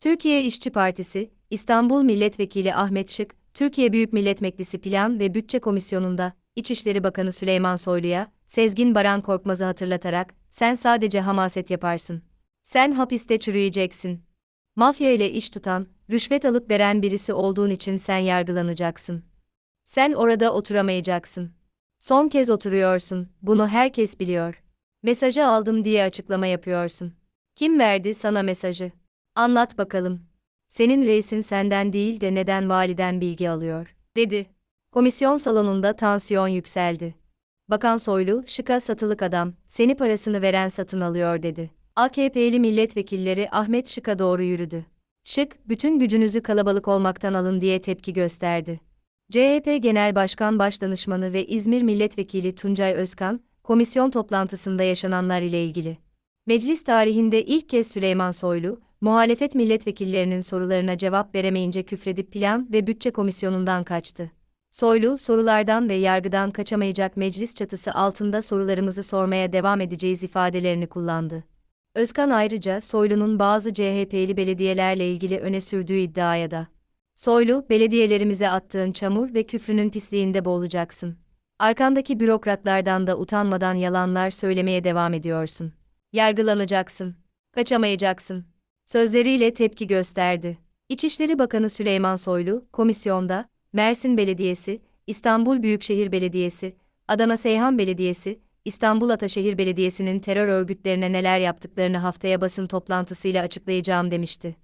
Türkiye İşçi Partisi, İstanbul Milletvekili Ahmet Şık, Türkiye Büyük Millet Meclisi Plan ve Bütçe Komisyonu'nda, İçişleri Bakanı Süleyman Soylu'ya, Sezgin Baran Korkmaz'ı hatırlatarak, sen sadece hamaset yaparsın. Sen hapiste çürüyeceksin. Mafya ile iş tutan, rüşvet alıp veren birisi olduğun için sen yargılanacaksın. Sen orada oturamayacaksın. Son kez oturuyorsun, bunu herkes biliyor. Mesajı aldım diye açıklama yapıyorsun. Kim verdi sana mesajı? Anlat bakalım. Senin reisin senden değil de neden validen bilgi alıyor, dedi. Komisyon salonunda tansiyon yükseldi. Bakan Soylu, şıka satılık adam, seni parasını veren satın alıyor dedi. AKP'li milletvekilleri Ahmet Şık'a doğru yürüdü. Şık, bütün gücünüzü kalabalık olmaktan alın diye tepki gösterdi. CHP Genel Başkan Başdanışmanı ve İzmir Milletvekili Tuncay Özkan, komisyon toplantısında yaşananlar ile ilgili. Meclis tarihinde ilk kez Süleyman Soylu, muhalefet milletvekillerinin sorularına cevap veremeyince küfredip Plan ve Bütçe Komisyonu'ndan kaçtı. Soylu, sorulardan ve yargıdan kaçamayacak meclis çatısı altında sorularımızı sormaya devam edeceğiz ifadelerini kullandı. Özkan ayrıca Soylu'nun bazı CHP'li belediyelerle ilgili öne sürdüğü iddiaya da. Soylu, belediyelerimize attığın çamur ve küfrünün pisliğinde boğulacaksın. Arkandaki bürokratlardan da utanmadan yalanlar söylemeye devam ediyorsun. Yargılanacaksın. Kaçamayacaksın. Sözleriyle tepki gösterdi. İçişleri Bakanı Süleyman Soylu, komisyonda, Mersin Belediyesi, İstanbul Büyükşehir Belediyesi, Adana Seyhan Belediyesi, İstanbul Ataşehir Belediyesi'nin terör örgütlerine neler yaptıklarını haftaya basın toplantısıyla açıklayacağım demişti.